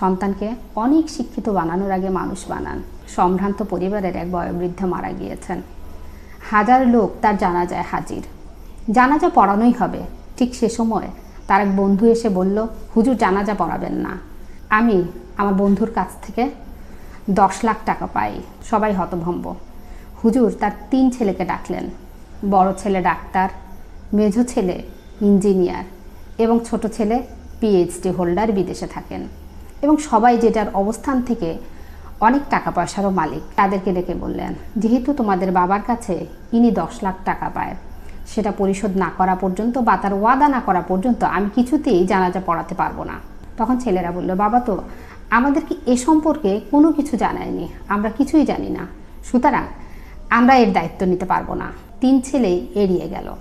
সন্তানকে অনেক শিক্ষিত বানানোর আগে মানুষ বানান। সম্ভ্রান্ত পরিবারের এক বয়োবৃদ্ধ মারা গিয়েছেন। হাজার লোক তার জানাজায় হাজির। জানাজা পড়ানোই হবে। ঠিক সে সময় তার এক বন্ধু এসে বলল, হুজুর, জানাজা পড়াবেন না। আমি আমার বন্ধুর কাছ থেকে দশ লাখ টাকা পাই। সবাই হতভম্ব। হুজুর, তার তিন ছেলেকে ডাকলেন। বড় ছেলে ডাক্তার, মেঝো ছেলে ইঞ্জিনিয়ার এবং ছোট ছেলে পিএইচডি হোল্ডার বিদেশে থাকেন। এবং সবাই যেটার অবস্থান থেকে অনেক টাকা পয়সারও মালিক, তাদেরকে ডেকে বললেন, যেহেতু তোমাদের বাবার কাছে ইনি দশ লাখ টাকা পায়, সেটা পরিশোধ না করা পর্যন্ত বা তার ওয়াদা না করা পর্যন্ত আমি কিছুতেই জানাজা পড়াতে পারব না। তখন ছেলেরা বলল, বাবা তো আমাদেরকে এ সম্পর্কে কোনো কিছু জানায়নি? আমরা কিছুই জানি না। সুতরাং আমরা এর দায়িত্ব নিতে পারব না। তিন ছেলেই এড়িয়ে গেল।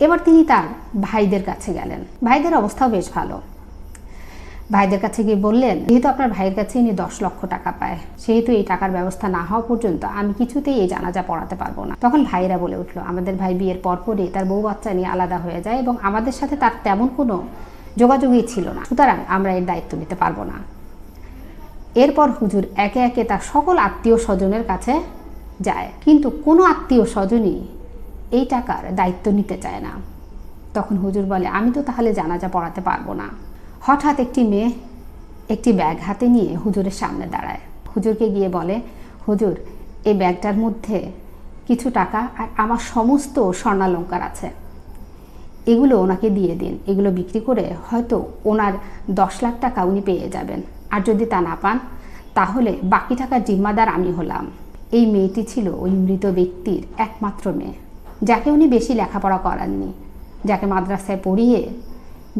এবার তিনি তার ভাইদের কাছে গেলেন। ভাইদের অবস্থাও বেশ ভালো। ভাইদের কাছে গিয়ে বললেন, যেহেতু আপনার ভাইয়ের কাছে ইনি দশ লক্ষ টাকা পায়, সেহেতু এই টাকার ব্যবস্থা না হওয়া পর্যন্ত আমি কিছুতেই এই জানাজা পড়াতে পারব না। তখন ভাইরা বলে উঠল, আমাদের ভাই বিয়ের পরপরই তার বউ বাচ্চা নিয়ে আলাদা হয়ে যায় এবং আমাদের সাথে তার তেমন কোনো যোগাযোগই ছিল না। সুতরাং আমরা এর দায়িত্ব নিতে পারব না। এরপর হুজুর একে একে তার সকল আত্মীয় স্বজনের কাছে যায়, কিন্তু কোনো আত্মীয় স্বজনই এই টাকার দায়িত্ব নিতে চায় না। তখন হুজুর বলে, আমি তো তাহলে জানাজা পড়াতে পারব না। হঠাৎ একটি মেয়ে একটি ব্যাগ হাতে নিয়ে হুজুরের সামনে দাঁড়ায়। হুজুরকে গিয়ে বলে, হুজুর, এই ব্যাগটার মধ্যে কিছু টাকা আর আমার সমস্ত স্বর্ণালঙ্কার আছে। এগুলো ওনাকে দিয়ে দিন। এগুলো বিক্রি করে হয়তো ওনার দশ লাখ টাকা উনি পেয়ে যাবেন। আর যদি তা না পান, তাহলে বাকি টাকার জিম্মাদার আমি হলাম। এই মেয়েটি ছিল ওই মৃত ব্যক্তির একমাত্র মেয়ে, যাকে উনি বেশি লেখাপড়া করাননি, যাকে মাদ্রাসায় পড়িয়ে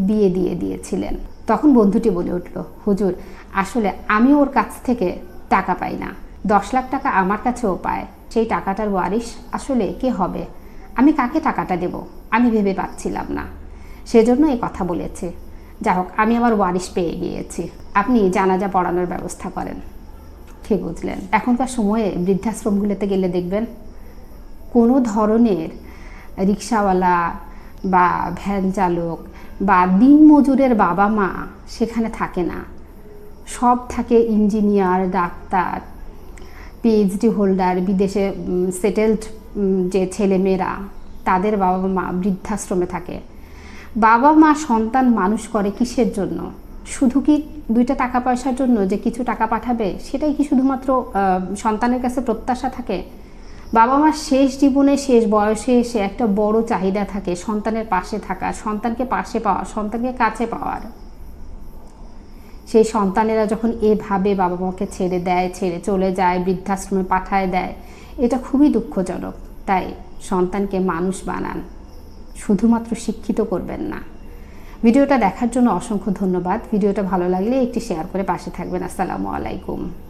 বিয়ে দিয়ে দিয়েছিলেন। তখন বন্ধুটি বলে উঠল, হুজুর, আসলে আমি ওর কাছ থেকে টাকা পাই না। দশ লাখ টাকা আমার কাছেও পায়। সেই টাকাটার ওয়ারিশ আসলে কে হবে? আমি কাকে টাকাটা দেব? আমি ভেবে পাচ্ছিলাম না। সেজন্য এই কথা বলেছে। যা হোক, আমি আমার ওয়ারিশ পেয়ে গিয়েছি। আপনি জানাজা পড়ানোর ব্যবস্থা করেন। ঠিক বুঝলেন? এখনকার সময়ে বৃদ্ধাশ্রমগুলোতে গেলে দেখবেন, কোনো ধরনের রিক্সাওয়ালা বা ভ্যান চালক বা দিনমজুরের বাবা মা সেখানে থাকে না। সব থাকে ইঞ্জিনিয়ার, ডাক্তার পিএইচডি হোল্ডার বিদেশে সেটেলড যে ছেলেমেয়েরা, তাদের বাবা মা বৃদ্ধাশ্রমে থাকে। বাবা মা সন্তান মানুষ করে কিসের জন্য? শুধু কি দুইটা টাকা পয়সার জন্য যে কিছু টাকা পাঠাবে? সেটাই কি শুধুমাত্র সন্তানের কাছে প্রত্যাশা থাকে? বাবা মার শেষ জীবনে শেষ বয়সে এসে একটা বড় চাহিদা থাকে, সন্তানের পাশে থাকা, সন্তানকে পাশে পাওয়া, সন্তানকে কাছে পাওয়ার। সেই সন্তানেরা যখন এভাবে বাবা মাকে ছেড়ে দেয়, ছেড়ে চলে যায়, বৃদ্ধাশ্রমে পাঠায় দেয়, এটা খুবই দুঃখজনক। তাই সন্তানকে মানুষ বানান, শুধুমাত্র শিক্ষিত করবেন না। ভিডিওটা দেখার জন্য অসংখ্য ধন্যবাদ। ভিডিওটা ভালো লাগলে একটি শেয়ার করে পাশে থাকবেন। আসসালামু আলাইকুম।